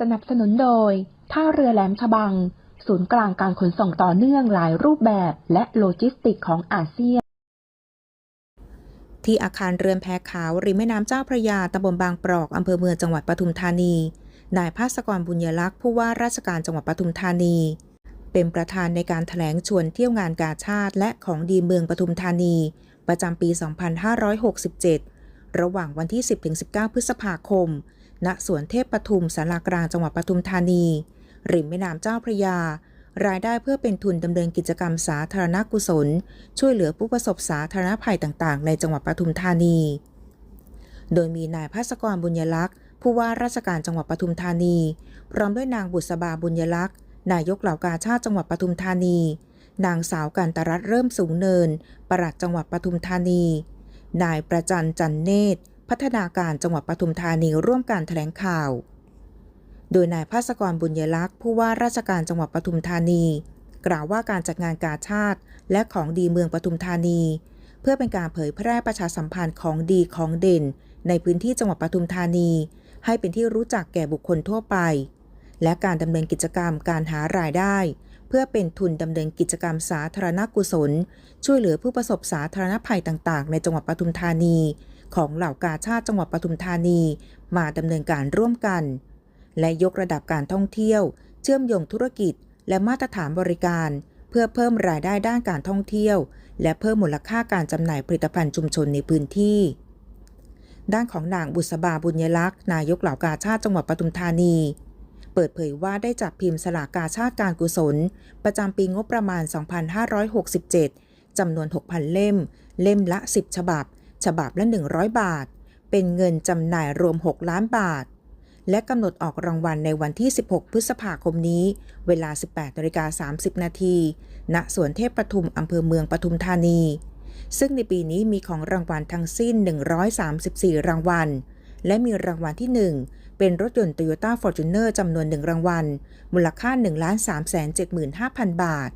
สนับสนุนโดย ท่าเรือแหลมฉบัง ศูนย์กลางการขนส่งต่อเนื่องหลายรูปแบบและโลจิสติกของอาเซียน ที่อาคารเรือนแพขาว ริมแม่น้ำเจ้าพระยาตำบลบางปรอกอำเภอเมืองจังหวัดปทุมธานี นายภาสกรบุญยลักษ์ผู้ว่าราชการจังหวัดปทุมธานี เป็นประธานในการถแถลงชวนเที่ยวงานกาชาติและของดีเมืองปทุมธานี ประจำปี 2567 ระหว่างวันที่ 10-19 พฤษภาคม ณสวนเทพปทุมสารากลางจังหวัดปทุมธานี ริมแม่น้ำเจ้าพระยา รายได้เพื่อเป็นทุนดำเนินกิจกรรมสาธารณกุศล ช่วยเหลือผู้ประสบสาธารณภัยต่างๆ ในจังหวัดปทุมธานี โดยมีนายภาสกรบุญยลักษณ์ ผู้ว่าราชการจังหวัดปทุมธานี พร้อมด้วยนางบุษบาบุญยลักษณ์นายกเหล่ากาชาติจังหวัดปทุมธานี นางสาวกันตรัตเริ่มสูงเนิน ปลัดจังหวัดปทุมธานี นายประจันจันเนตร พัฒนาการจังหวัดปทุมธานีร่วมการแถลงข่าว โดยนายภาสกรบุญยลักษณ์ผู้ว่าราชการจังหวัดปทุมธานี กล่าวว่าการจัดงานกาชาติ และของดีเมืองปทุมธานี เพื่อเป็นการเผยแพร่ประชาสัมพันธ์ของดีของเด่น ในพื้นที่จังหวัดปทุมธานี ให้เป็นที่รู้จักแก่บุคคลทั่วไป และการดำเนินกิจกรรมการหารายได้เพื่อเป็นทุนดำเนินกิจกรรมสาธารณกุศล ช่วยเหลือผู้ประสบสาธารณภัยต่าง ๆ ในจังหวัดปทุมธานี ของเหล่ากาชาติจังหวัดปทุมธานี มาดำเนินการร่วมกัน และยกระดับการท่องเที่ยว เชื่อมโยงธุรกิจ และมาตรฐานบริการ เพื่อเพิ่มรายได้ด้านการท่องเที่ยว และเพิ่มมูลค่าการจำหน่ายผลิตภัณฑ์ชุมชนในพื้นที่ ด้านของนางบุษบาบุญยลักษ์นายกเหล่ากาชาติจังหวัดปทุมธานีเปิดเผยว่าได้จัดพิมพ์สลากกาชาติการกุศล ประจำปีงบประมาณ 2567 จำนวน 6,000 เล่ม เล่มละ 10 ฉบับ ฉบับละ 100 บาท เป็นเงินจำหน่ายรวม 6 ล้านบาท และกำหนดออกรางวัลในวันที่ 16 พฤษภาคมนี้ เวลา 18นาฬิกา30 นาทีณสวนเทพปทุมอำเภอเมืองปทุมธานี ซึ่งในปีนี้มีของรางวัลทั้งสิ้น 134 รางวัล และมีรางวัลที่ 1เป็นรถยนต์ Toyota Fortuner จำนวน1รางวัล มูลค่า 1 3 7 5 0 0 0 บาท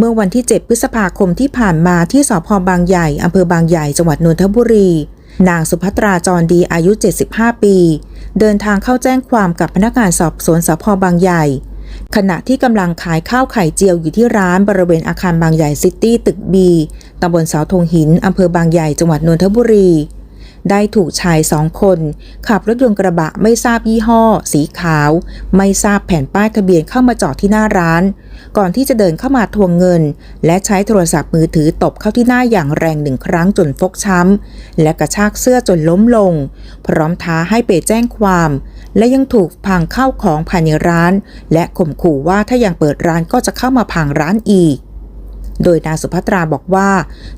เมื่อวันที่ 7 พฤษภาคมที่ผ่านมาที่สพบางใหญ่ อำเภอบางใหญ่ จังหวัดนนทบุรี นางสุภัตราจรดีอายุ 75 ปี เดินทางเข้าแจ้งความกับพนักงานสอบสวนสพบางใหญ่ ขณะที่กำลังขายข้าวไข่เจียวอยู่ที่ร้านบริเวณอาคารบางใหญ่ซิตี้ตึกบีตำบลเสาธงหิน อำเภอบางใหญ่ จังหวัดนนทบุรี ได้ถูกชายสองคน ขับรถยนต์กระบะไม่ทราบยี่ห้อ สีขาว ไม่ทราบแผ่นป้ายทะเบียนเข้ามาจอดที่หน้าร้าน ก่อนที่จะเดินเข้ามาทวงเงิน และใช้โทรศัพท์มือถือตบเข้าที่หน้าอย่างแรงหนึ่งครั้งจนฟกช้ำ และกระชากเสื้อจนล้มลง พร้อมท้าให้ไปแจ้งความ และยังถูกพังเข้าของภายในร้าน และข่มขู่ว่าถ้ายังเปิดร้านก็จะเข้ามาพังร้านอีก โดยนางสุภัตราบอกว่า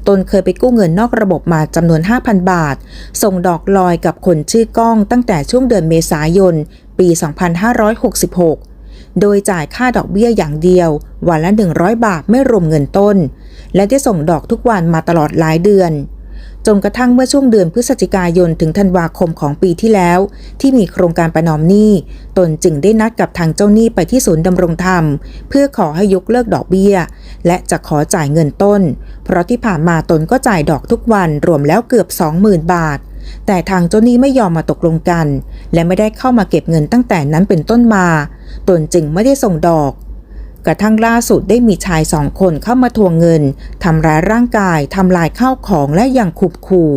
ตนเคยไปกู้เงินนอกระบบมาจำนวน 5,000 บาท ส่งดอกลอยกับคนชื่อก้องตั้งแต่ช่วงเดือนเมษายน ปี 2566 โดยจ่ายค่าดอกเบี้ยอย่างเดียว วันละ 100 บาทไม่รวมเงินต้น และได้ส่งดอกทุกวันมาตลอดหลายเดือน จนกระทั่งเมื่อช่วงเดือนพฤศจิกายนถึงธันวาคมของปีที่แล้ว ที่มีโครงการประนอมหนี้ ตนจึงได้นัดกับทางเจ้าหนี้ไปที่ศูนย์ดำรงธรรม เพื่อขอให้ยกเลิกดอกเบี้ย และจะขอจ่ายเงินต้น เพราะที่ผ่านมาตนก็จ่ายดอกทุกวันรวมแล้วเกือบ 20,000 บาท แต่ทางเจ้าหนี้ไม่ยอมมาตกลงกัน และไม่ได้เข้ามาเก็บเงินตั้งแต่นั้นเป็นต้นมา ตนจึงไม่ได้ส่งดอก กระทั่งล่าสุดได้มีชายสองคนเข้ามาทวงเงินทำร้ายร่างกายทำลายข้าวของและยังขุบขู่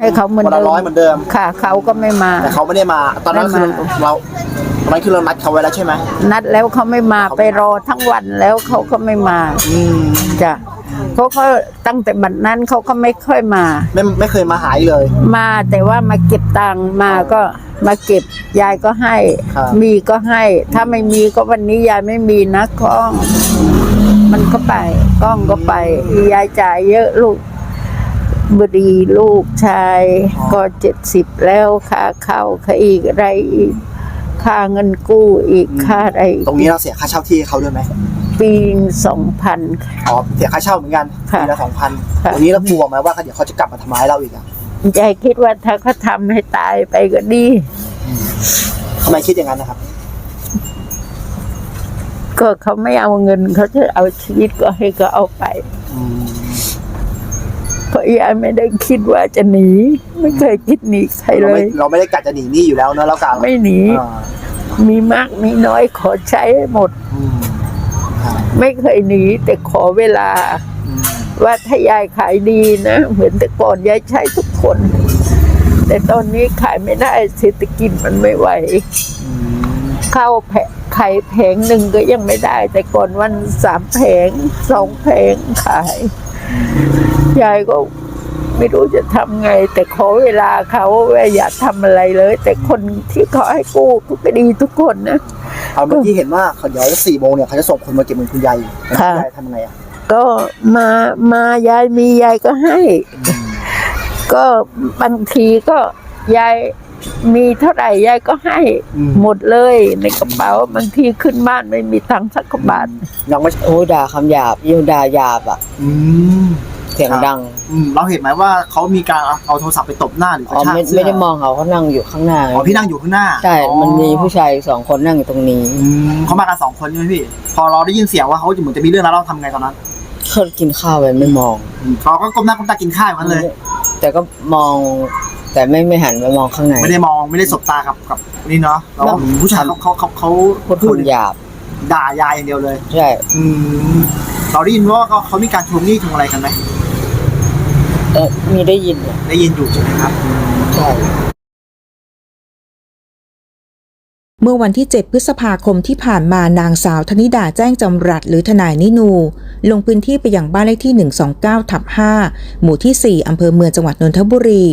ให้เขาเหมือนวันละเดิมร้อยเหมือนเดิม ค่ะ เขาก็ไม่มา แต่เขาไม่ได้มา ตอนนั้นไม่คือมา เรา ตอนนั้นคือเรานัดเขาไว้แล้วใช่ไหมนัดแล้วเขาไม่มาไปรอทั้งวันแล้วเขาก็ไม่มาอืมจ้ะเขาก็ตั้งแต่บัดนั้นเขาก็ไม่ค่อยมา ไม่ไม่เคยมาหายเลย มาแต่ว่ามาเก็บตังค์มาก็มาเก็บยายก็ให้ ครับ มีก็ให้ ถ้าไม่มีก็วันนี้ยายไม่มีนะก้อง มันก็ไปกล้องก็ไปยายจ่ายเยอะลูกบดีลูกชาย ก็เจ็ดสิบแล้วค่าข้าวค่าอีกอะไรอีก ค่าเงินกู้อีกค่าอะไรอีกตรงนี้เราเสียค่าเช่าที่ให้เขาด้วยไหมปีสองพันอ๋อเสียค่าเช่าเหมือนกันค่ะปีละสองพันค่ะตรงนี้เรากลัวไหมว่าเดี๋ยวเขาจะกลับมาทำร้ายเราอีกอะยายคิดว่าถ้าเขาทำให้ตายไปก็ดีทำไมคิดอย่างนั้นนะครับ ก็เขาไม่เอาเงินเขาจะเอาชีวิตก็ให้เขาเอาไป อืม เพราะยายไม่ได้คิดว่าจะหนี ไม่เคยคิดหนีใครเราเลไม่ย เราไม่ได้กะจะหนีหนี้อยู่แล้วเนอะแล้วกันไม่หนี อ่ามีมากมีน้อยขอใช้ให้หมด อืมครับไม่เคยหนี แต่ขอเวลา อืมว่าถ้ายายขายดีนะ เหมือนแต่ก่อนยายใช้ทุกคน แต่ตอนนี้ขายไม่ได้เศรษฐกิจมันไม่ไหวอืมข้าวแผไข่แผงหนึ่งก็ยังไม่ได้ แต่ก่อนวันสามแผงสองแผงขาย ยายก็ไม่รู้จะทำไง แต่ขอเวลาเขาว่าอย่าทำอะไรเลย แต่คนที่เขาให้กู้ก็ไปดีทุกคนนะเอาเมื่อกี้เห็นว่าเขาเดี๋ยวสี่โมงเนี่ยเขาจะส่งคนมาเก็บเงินคุณยายอยู่คุณค่ะยายทำยังไงอะก็มามายายมียายก็ให้ ก็บางทีก็ยาย มีเท่าไหร่ยายก็ให้อืมหมดเลยในกระเป๋าบางทีขึ้นบ้านไม่มีตังค์สักกว่าบาทยังไม่โอ้ด่าคำหยาบยิ่งด่าหยาบอะอืมเสียงครับดังอืมเราเห็นไหมว่าเขามีการเอาเอาโทรศัพท์ไปตบหน้าหรือกอ๋ระอชากไม่เสื้อไม่ได้มองเขาเขานั่งอยู่ข้างหน้าอ๋อพี่นั่งอยู่ข้างหน้าใช่อ๋อมันมีผู้ชายสองคนนั่งอยู่ตรงนี้อืมเขามากันสองคนใช่ไหมพี่พอเราได้ยินเสียงว่าเขาจะเหมือนจะมีเรื่องแล้วเราทำไงตอนนั้นเขากินข้าวไปไม่มองอืมเขาก็ก้มหน้าก้มตากินข้าวอย่างนั้นเลย แต่ก็มอง แต่ไม่ไม่หันไปมองข้างใน ไม่ได้มองไม่ได้สบตากับกับนี่เนาะแล้วแล้วผู้ชายเขาเขาเขาเขาพูดคำหยาบ ด่ายายอย่างเดียวเลยใช่ อืมเราได้ยินว่าเขาเขามีการทวงหนี้ทวงอะไรกันไหมเออมีได้ยินเหรอได้ยินอยู่ใช่ไหมครับใช่ เมื่อวันที่ 7 พฤษภาคมที่ผ่านมานางสาวธนิดาแจ้งจำรัดหรือทนายนินู ลงพื้นที่ไปยังบ้านเลขที่ 129 ทับ 5 หมู่ที่ 4 อำเภอเมืองจังหวัดนนทบุรี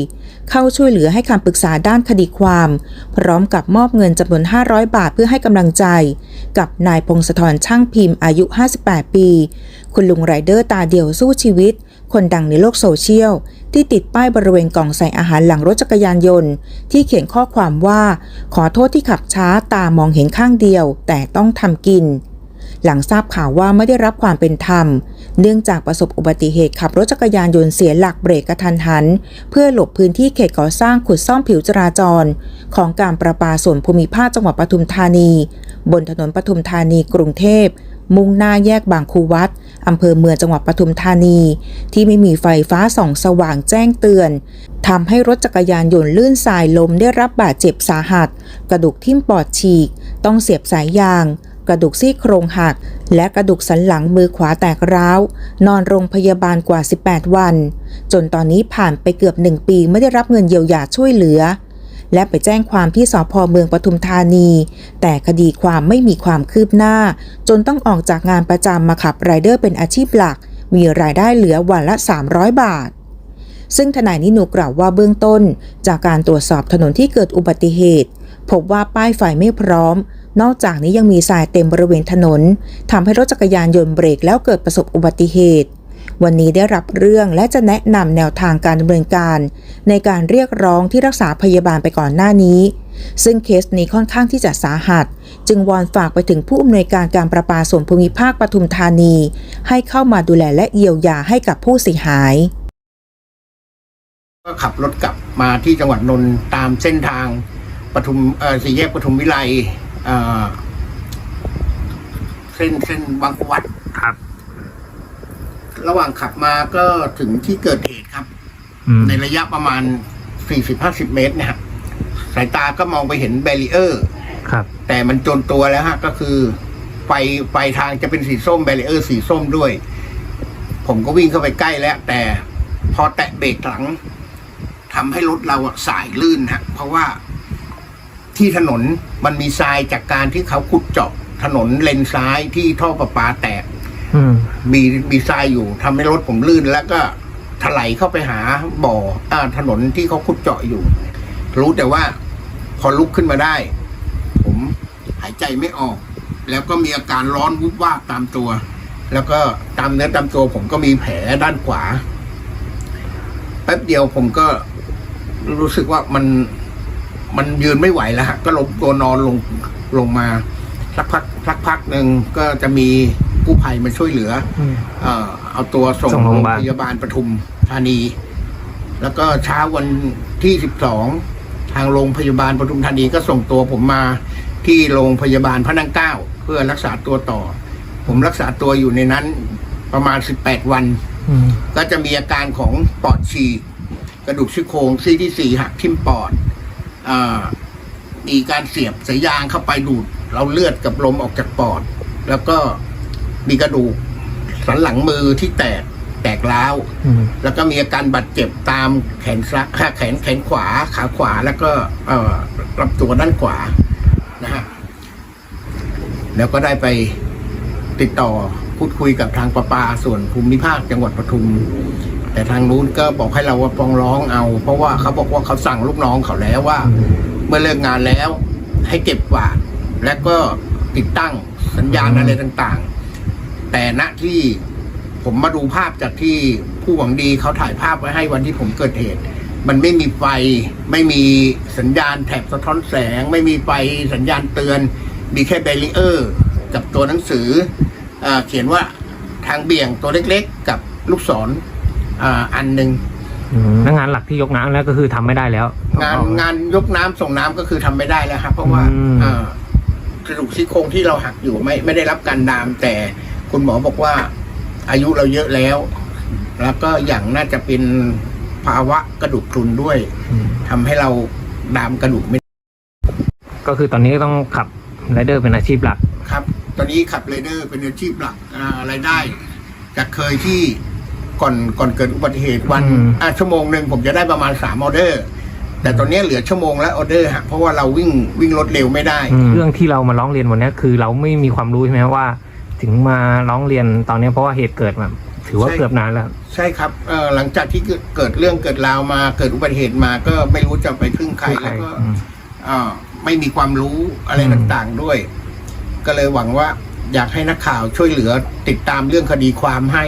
เข้าช่วยเหลือให้คำปรึกษาด้านคดีความ พร้อมกับมอบเงินจำนวน 500 บาทเพื่อให้กำลังใจ กับนายพงศธรช่างพิมพ์อายุ 58 ปี คุณลุงไรเดอร์ตาเดียวสู้ชีวิต คนดังในโลกโซเชียล ที่ติดป้ายบริเวณกล่องใส่อาหารหลังรถจักรยานยนต์ ที่เขียนข้อความว่า ขอโทษที่ขับช้าตามองเห็นข้างเดียว แต่ต้องทำกิน หลังทราบข่าวว่าไม่ได้รับความเป็นธรรม เนื่องจากประสบอุบัติเหตุขับรถจักรยานยนต์เสียหลักเบรกกระทันหัน เพื่อหลบพื้นที่เขตก่อสร้างขุดซ่อมผิวจราจร ของการประปาส่วนภูมิภาคจังหวัดปทุมธานี บนถนนปทุมธานีกรุงเทพมุ่งหน้าแยกบางคูวัด อำเภอเมืองจังหวัดปทุมธานี ที่ไม่มีไฟฟ้าส่องสว่างแจ้งเตือน ทำให้รถจักรยานยนต์ลื่นสายลมได้รับบาดเจ็บสาหัส กระดูกทิ่มปอดฉีก ต้องเสียบสายยาง กระดูกซี่โครงหัก และกระดูกสันหลังมือขวาแตกร้าว นอนโรงพยาบาลกว่า 18 วัน จนตอนนี้ผ่านไปเกือบหนึ่งปีไม่ได้รับเงินเยียวยาช่วยเหลือ และไปแจ้งความที่สพเมืองปทุมธานี แต่คดีความไม่มีความคืบหน้า จนต้องออกจากงานประจำมาขับไรเดอร์เป็นอาชีพหลัก มีรายได้เหลือวันละ 300 บาทซึ่งทนายนินูกล่าวว่าเบื้องต้น จากการตรวจสอบถนนที่เกิดอุบัติเหตุ พบว่าป้ายไฟไม่พร้อม นอกจากนี้ยังมีทรายเต็มบริเวณถนนทำให้รถจักรยานยนต์เบรกแล้วเกิดประสบอุบัติเหตุ วันนี้ได้รับเรื่องและจะแนะนำแนวทางการดำเนินการ ในการเรียกร้องที่รักษาพยาบาลไปก่อนหน้านี้ ซึ่งเคสนี้ค่อนข้างที่จะสาหัส จึงวอนฝากไปถึงผู้อำนวยการการประปาส่วนภูมิภาคปทุมธานี ให้เข้ามาดูแลและเยียวยาให้กับผู้เสียหายก็ขับรถกลับมาที่จังหวัดนนท์ตามเส้นทางปทุมเสี่แยกปทุมวิไล เอ่อเส้นเส้นบางกวัดครับ ระหว่างขับมาก็ถึงที่เกิดเหตุครับ ในระยะประมาณสี่สิบห้าสิบเมตรนะฮะสายตาก็มองไปเห็นแบรีเออร์ครับ แต่มันจนตัวแล้วฮะ ก็คือ ไฟไฟทางจะเป็นสีส้มแบรีเออร์สีส้มด้วย ผมก็วิ่งเข้าไปใกล้แล้ว แต่พอแตะเบรกหลังทำให้รถเราอะสายลื่นฮะ เพราะว่า ที่ถนนมันมีทรายจากการที่เขาขุดเจาะถนนเลนซ้ายที่ท่อประปาแตกอืมมีมีทรายอยู่ทำให้รถผมลื่น แล้วก็ถลายเข้าไปหาบ่ออ่าถนนที่เขาขุดเจาะอยู่ รู้แต่ว่าพอลุกขึ้นมาได้ ผมหายใจไม่ออก แล้วก็มีอาการร้อนวุบวาบตามตัว แล้วก็ตามเนื้อตามตัว ผมก็มีแผลด้านขวาแป๊บเดียวผมก็รู้สึกว่ามัน มันยืนไม่ไหวแล้วฮะก็ล้มตัวนอนลงลงมาสักพักสักพักหนึ่งก็จะมีกู้ภัยมาช่วยเหลืออืมเอ่อเอาตัวส่งส่งโรโรงงพยาบาล พยาบาลปทุมธานี แล้วก็เช้าวันที่สิบสองทางโรงพยาบาลปทุมธานีก็ส่งตัวผมมาที่โรงพยาบาลพระนั่งเกล้าเพื่อรักษาตัวต่อ ผมรักษาตัวอยู่ในนั้นประมาณสิบแปดวัน อืมก็จะมีอาการของปอดฉีกกระดูกซี่โครงซี่ที่สี่หักทิ่มปอดอา มีการเสียบสายยางเข้าไปดูดเราเลือดกับลมออกจากปอด แล้วก็มีกระดูกสันหลังมือที่แตกแตกร้าวอืมแล้วก็มีอาการบาดเจ็บตามแขนซ้ายแขนแขนขวาขาขวาแล้วก็เอ่อลำตัวด้านขวานะฮะแล้วก็ได้ไปติดต่อพูดคุยกับทางประปาส่วนภูมิภาคจังหวัดปทุม แต่ทางนู้นก็บอกให้เราว่าฟ้องร้องเอา เพราะว่าเขาบอกว่าเขาสั่งลูกน้องเขาแล้วว่า เมื่อเลิกงานแล้ว ให้เก็บกวาดและก็ติดตั้งสัญญาณอืมอะไรต่างๆ แต่ณที่ผมมาดูภาพจากที่ผู้หวังดีเขาถ่ายภาพไว้ให้วันที่ผมเกิดเหตุ มันไม่มีไฟ ไม่มีสัญญาณแถบสะท้อนแสง ไม่มีไฟสัญญาณเตือน มีแค่เบรีเออร์กับตัวหนังสืออาเขียนว่าทางเบี่ยงตัวเล็กๆ กับลูกศร อาอันหนึ่งอืมแล้วงานหลักที่ยกน้ำแล้วก็คือทำไม่ได้แล้วงานงานยกน้ำส่งน้ำก็คือทำไม่ได้แล้วครับ เพราะว่าอืมอ่ากระดูกซี่โครงที่เราหักอยู่ไม่ไม่ได้รับการดาม แต่คุณหมอบอกว่า อายุเราเยอะแล้ว แล้วก็อย่างน่าจะเป็นภาวะกระดูกพรุนด้วยอืมทำให้เราดามกระดูกไม่ก็คือตอนนี้ก็ต้องขับไรเดอร์เป็นอาชีพหลัก ครับ ตอนนี้ขับเรเดอร์เป็นอาชีพหลักอ่ารายได้จากเคยที่ ก่อนก่อนเกิดอุบัติเหตุวันอืม อะชั่วโมงหนึ่งผมจะได้ประมาณสามออเดอร์ แต่ตอนนี้เหลือชั่วโมงละออเดอร์ฮะเพราะว่าเราวิ่งวิ่งรถเร็วไม่ได้ เรื่องที่เรามาร้องเรียนวันนี้คือเราไม่มีความรู้ใช่ไหมว่า ถึงมาร้องเรียนตอนนี้เพราะว่าเหตุเกิดมาถือว่าใช่ เกือบนานแล้ว ใช่ครับเอ่อหลังจากที่เกิดเกิดเรื่องเกิดราวมาเกิดอุบัติเหตุมาก็ไม่รู้จะไปพึ่งใครพึ่งใครแล้วก็อืมอ่าไม่มีความรู้อะไรอืม ต่างๆด้วย ก็เลยหวังว่าอยากให้นักข่าวช่วยเหลือติดตามเรื่องคดีความให้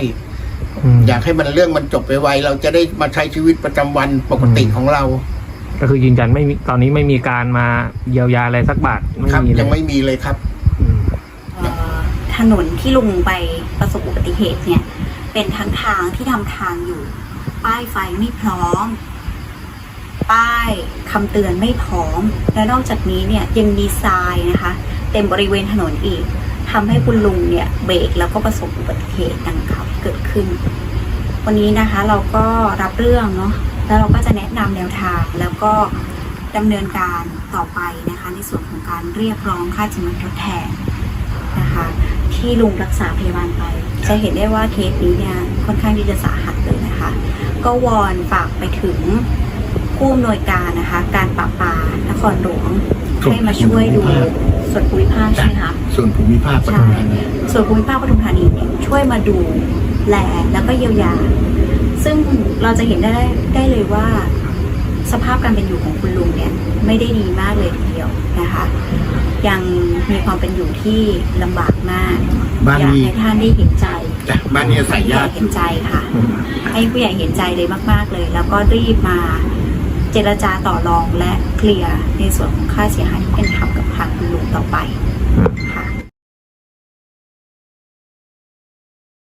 ม อยากให้มันเรื่องมันจบไปไวเราจะได้มาใช้ชีวิตประจำวันปกติอืมของเรา ก็คือยืนยันไม่มีตอนนี้ไม่มีการมาเยียวยาอะไรสักบาทไม่ครับมีเลยังยไม่มีเลยครับ อืมเอ่อถนนที่ลุงไปประสบอุบัติเหตุเนี่ย เป็นทั้งทางที่ทำทางอยู่ ป้ายไฟไม่พร้อม ป้ายคำเตือนไม่พร้อม และนอกจากนี้เนี่ยยังมีทรายนะคะ เต็มบริเวณถนนอีกทำให้คุณลุงเนี่ยเบรกแล้วก็ประสบอุบัติเหตุดังกล่าว เกิดขึ้น วันนี้นะคะเราก็รับเรื่องเนาะแล้วเราก็จะแนะนำแนวทางแล้วก็ดำเนินการต่อไปนะคะ ในส่วนของการเรียกร้องค่าชำระทดแทนนะคะ ที่ลุงรักษาพยาบาลไป จะเห็นได้ว่าเคสนี้เนี่ยค่อนข้างที่จะสาหัสเลยนะคะ ก็วอนฝากไปถึงผู้อำนวยการนะคะ การปราบปรามนครหลวงส่วนให้มาช่วยดูส่วนภูมิภาคใช่ไหมคะส่วนภูมิภาคปทุมธานีส่วนภูมิภาคปทุมธานีเนี่ยช่วยมาดู แลแล้วก็เยียวยา ซึ่งเราจะเห็นได้ได้เลยว่า สภาพการเป็นอยู่ของคุณลุงเนี่ยไม่ได้ดีมากเลยทีเดียวนะคะ ยังมีความเป็นอยู่ที่ลำบากมากบ้านอยากนี้ให้ท่านได้เห็นใจ จ้ะบ้านนี้อาศัยให้ผู้ใหญาญ่ติอเห็นยู่ ใจค่ะ ให้ผู้ใหญ่เห็นใจเลยมากๆเลย แล้วก็รีบมาเจรจาต่อรองและเคลียร์ในส่วนของค่าเสียหายที่เป็นธรรมกับทางคุณลุงต่อไป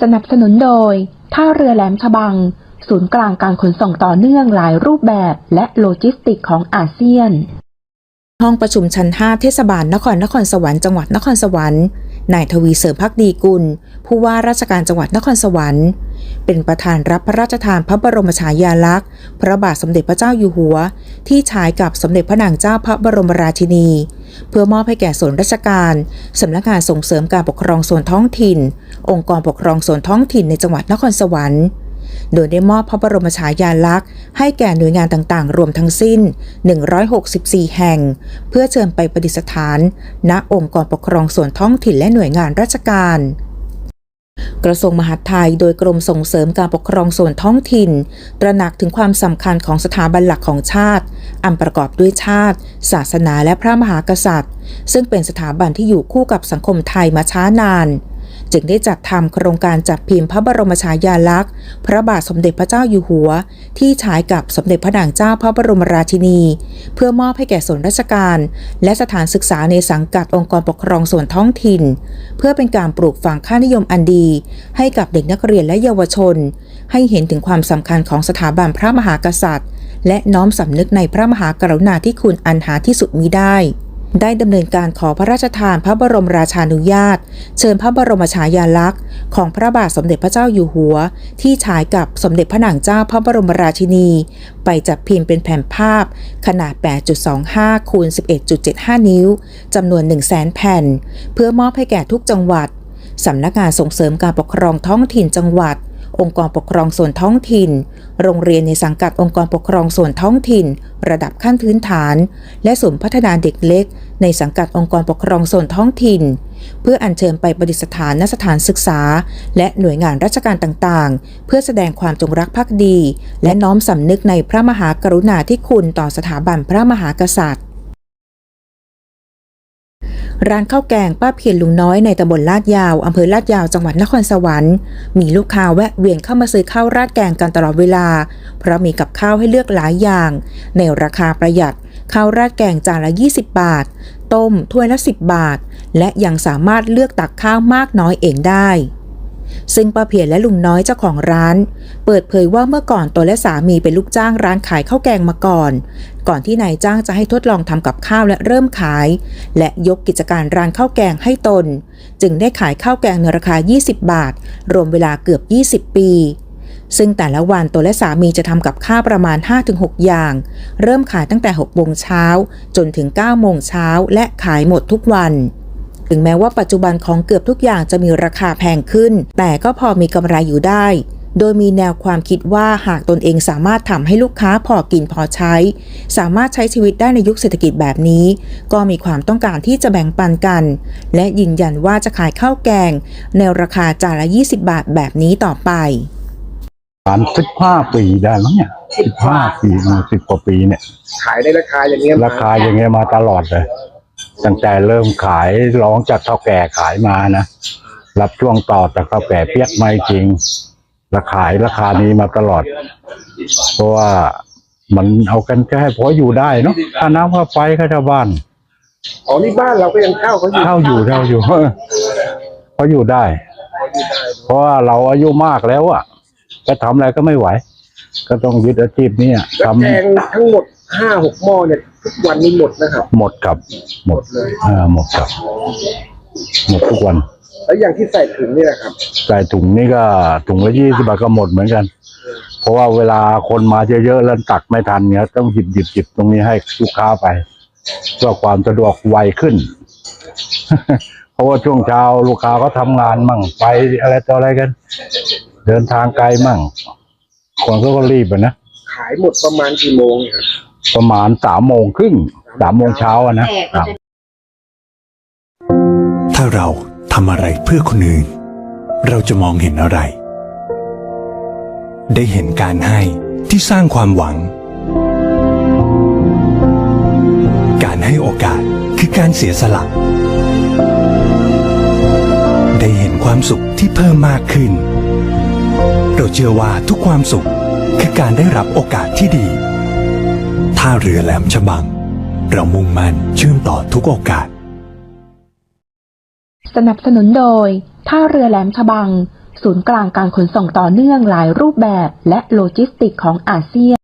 สนับสนุนโดย ท่าเรือแหลมฉบัง ศูนย์กลางการขนส่งต่อเนื่องหลายรูปแบบและโลจิสติกของอาเซียน ห้องประชุมชั้น 5 เทศบาลนครนครสวรรค์จังหวัดนครสวรรค์ นายทวีเสริมพักดีกุล ผู้ว่าราชการจังหวัดนครสวรรค์ เป็นประธานรับพระราชทานพระบรมฉายาลักษณ์ พระบาทสมเด็จพระเจ้าอยู่หัว ที่ฉายกับสมเด็จพระนางเจ้าพระบรมราชินี เพื่อมอบให้แก่ส่วนราชการสำนักงานส่งเสริมการปกครองส่วนท้องถิ่น องค์กรปกครองส่วนท้องถิ่นในจังหวัดนครสวรรค์ โดยได้มอบพระบรมฉายาลักษณ์ ให้แก่หน่วยงานต่างๆ รวมทั้งสิ้น 164 แห่ง เพื่อเชิญไปประดิษฐาน ณ องค์กรปกครองส่วนท้องถิ่นและหน่วยงานราชการกระทรวงมหาดไทยโดยกรมส่งเสริมการปกครองส่วนท้องถิ่น ตระหนักถึงความสำคัญของสถาบันหลักของชาติ อันประกอบด้วยชาติ ศาสนาและพระมหากษัตริย์ ซึ่งเป็นสถาบันที่อยู่คู่กับสังคมไทยมาช้านาน จึงได้จัดทำโครงการจัดพิมพ์พระบรมฉายาลักษณ์ พระบาทสมเด็จพระเจ้าอยู่หัว ที่ฉายกับสมเด็จพระนางเจ้าพระบรมราชินี เพื่อมอบให้แก่ส่วนราชการ และสถานศึกษาในสังกัดองค์กรปกครองส่วนท้องถิ่น เพื่อเป็นการปลูกฝังค่านิยมอันดี ให้กับเด็กนักเรียนและเยาวชน ให้เห็นถึงความสำคัญของสถาบันพระมหากษัตริย์ และน้อมสำนึกในพระมหากรุณาธิคุณอันหาที่สุดมิได้ ได้ดำเนินการขอพระราชทานพระบรมราชานุญาต เชิญพระบรมฉายาลักษณ์ ของพระบาทสมเด็จพระเจ้าอยู่หัว ที่ฉายกับสมเด็จพระนางเจ้าพระบรมราชินี ไปจัดพิมพ์เป็นแผ่นภาพ ขนาด 8.25 คูณ 11.75 นิ้วจำนวน 1 0 0 0 0แสนแผ่น เพื่อมอบให้แก่ทุกจังหวัดสำนักงานส่งเสริมการปกครองท้องถิ่นจังหวัด องค์กรปกครองส่วนท้องถิ่น โรงเรียนในสังกัดองค์กรปกครองส่วนท้องถิ่น ระดับขั้นพื้นฐาน และศูนย์พัฒนาเด็กเล็ก ในสังกัดองค์กรปกครองส่วนท้องถิ่น เพื่ออัญเชิญไปประดิษฐานณสถานศึกษา และหน่วยงานราชการต่างๆ เพื่อแสดงความจงรักภักดี และน้อมสำนึกในพระมหากรุณาธิคุณต่อสถาบันพระมหากษัตริย์ ร้านข้าวแกงป้าเพียรลุงน้อยในตำบลลาดยาวอำเภอลาดยาวจังหวัดนครสวรรค์มีลูกค้าแวะเวียนเข้ามาซื้อข้าวราดแกงกันตลอดเวลา เพราะมีกับข้าวให้เลือกหลายอย่าง ในราคาประหยัดข้าวราดแกงจานละ 20 บาท ต้มถ้วยละ 10 บาท และยังสามารถเลือกตักข้าวมากน้อยเองได้ ซึ่งป้าเพียรและลุงน้อยเจ้าของร้าน เปิดเผยว่าเมื่อก่อนตนและสามีเป็นลูกจ้างร้านขายข้าวแกงมาก่อน ก่อนที่นายจ้างจะให้ทดลองทำกับข้าวและเริ่มขาย และยกกิจการร้านข้าวแกงให้ตน จึงได้ขายข้าวแกงในราคา 20 บาท รวมเวลาเกือบ 20 ปีซึ่งแต่ละวันตัวและสามีจะทำกับข้าวประมาณ 5-6 อย่าง เริ่มขายตั้งแต่ 6 โมงเช้า จนถึง 9 โมงเช้า และขายหมดทุกวัน ถึงแม้ว่าปัจจุบันของเกือบทุกอย่างจะมีราคาแพงขึ้น แต่ก็พอมีกำไรอยู่ได้ โดยมีแนวความคิดว่าหากตนเองสามารถทำให้ลูกค้าพอกินพอใช้ สามารถใช้ชีวิตได้ในยุคเศรษฐกิจแบบนี้ ก็มีความต้องการที่จะแบ่งปันกัน และยืนยันว่าจะขายข้าวแกง ในราคาจานละ 20 บาทแบบนี้ต่อไปสามสิบห้าปีได้มั้งเนี่ยสิบห้าปีมาสิบกว่าปีเนี่ย ขายในราคาอย่างเงี้ยราคาอย่างเงี้ยมาตลอดเลย ตั้งแต่เริ่มขายร้องจากเท่าแก่ขายมานะรับช่วงต่อจากเท่าแก่เปียกไม่จริงราขายราคานี้มาตลอด เพราะว่ามันเอากันแค่พออยู่ได้เนาะค่าน้ำค่าไฟค่าชาวบ้านอ๋อนี่บ้านเราก็ยังเช่าเขาอยู่เท่าอยู่เท่าอยู่พออยู่ได้ เพราะว่าเราอายุมากแล้วอะจะทำอะไรก็ไม่ไหว ก็ต้องยึดอาชีพนี้อะแล้วทำแกงทั้งหมดห้าหกหม้อเนี่ยทุกวันนี้หมดนะครับ หมดกับ หมดอ่าหมดกับ หมดทุกวันแล้วอย่างที่ใส่ถุงนี่แหละครับ ใส่ถุงนี่ก็ถุงละยี่สิบาทก็หมดเหมือนกัน เพราะว่าเวลาคนมาเยอะๆแล้วตักไม่ทันเนี้ยต้องหยิบหยิบหยิบตรงนี้ให้ลูกค้าไป เพื่อความสะดวกไวขึ้น เพราะว่าช่วงเช้าลูกค้าก็ทำงานมั่งไปอะไรต่ออะไรกัน เดินทางไกลมั่ง คนก็รีบอะนะ ขายหมดประมาณกี่โมงเนี่ยครับประมาณสามโมงครึ่งสามโมงเช้าอะนะสามถ้าเราทำอะไรเพื่อคนอื่น เราจะมองเห็นอะไร ได้เห็นการให้ที่สร้างความหวัง การให้โอกาสคือการเสียสละ ได้เห็นความสุขที่เพิ่มมากขึ้น เราเชื่อว่าทุกความสุขคือการได้รับโอกาสที่ดี ท่าเรือแหลมฉบัง เรามุ่งมั่นเชื่อมต่อทุกโอกาส สนับสนุนโดย ท่าเรือแหลมฉบัง ศูนย์กลางการขนส่งต่อเนื่องหลายรูปแบบ และโลจิสติกของอาเซียน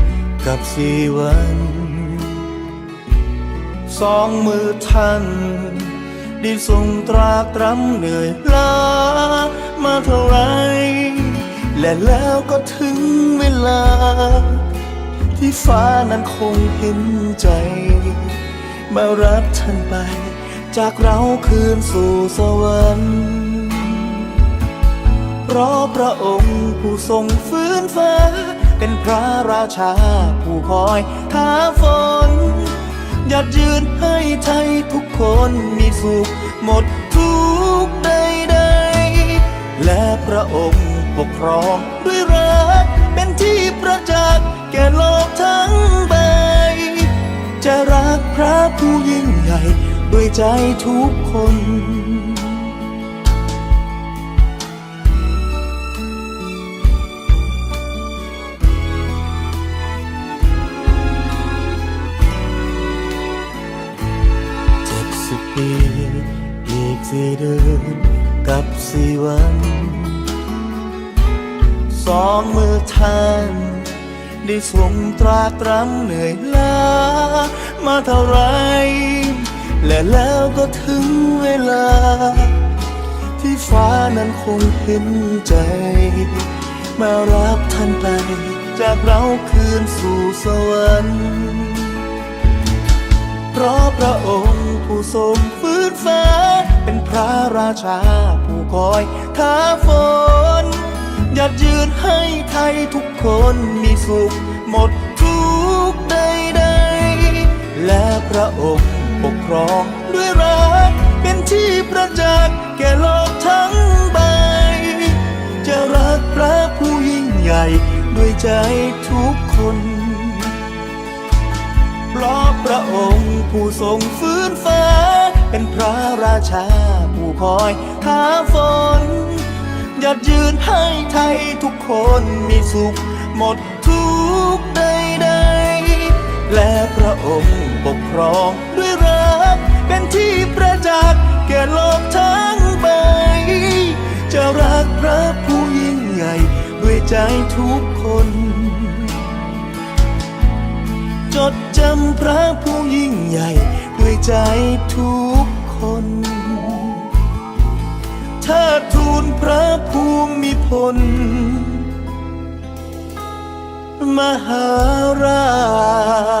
กับสี่วัน สองมือท่านได้ทรงตรากตรำเหนื่อยล้ามาเท่าไร และแล้วก็ถึงเวลา ที่ฟ้านั้นคงเห็นใจ มารับท่านไป จากเราคืนสู่สวรรค์เพราะพระองค์ผู้ทรงฟื้นฟ้า เป็นพระราชาผู้คอยท้าฝนหยัดยืนให้ไทยทุกคนมีสุขหมดทุกข์ใดและพระองค์ปกครองด้วยรักเป็นที่ประจักษ์แก่โลกทั้งใบ จะรักพระผู้ยิ่งใหญ่ด้วยใจทุกคน สี่วัน สองมือท่านได้ทรงตราตรำเหนื่อยล้ามาเท่าไร และแล้วก็ถึงเวลา ที่ฟ้านั้นคงเห็นใจ มารับท่านไป จากเราคืนสู่สวรรค์เพราะพระองค์ผู้ทรงฟื้นฟ้า เป็นพระราชาผู้คอยท้าฝนหยัดยืนให้ไทยทุกคนมีสุขหมดทุกข์ใดและพระองค์ปกครองด้วยรัก เป็นที่ประจักษ์แก่โลกทั้งใบ จะรักพระผู้ยิ่งใหญ่ด้วยใจทุกคนเพราะพระองค์ผู้ทรงฟื้นฟ้า เป็นพระราชาผู้คอยท้าฝนหยัดยืนให้ไทยทุกคนมีสุขหมดทุกข์ใดและพระองค์ปกครองด้วยรัก เป็นที่ประจักษ์แก่โลกทั้งใบ จะรักพระผู้ยิ่งใหญ่ด้วยใจทุกคน จดจำพระผู้ยิ่งใหญ่ ด้วยใจทุกคน ถ้าทูลพระภูมิพล มหาราช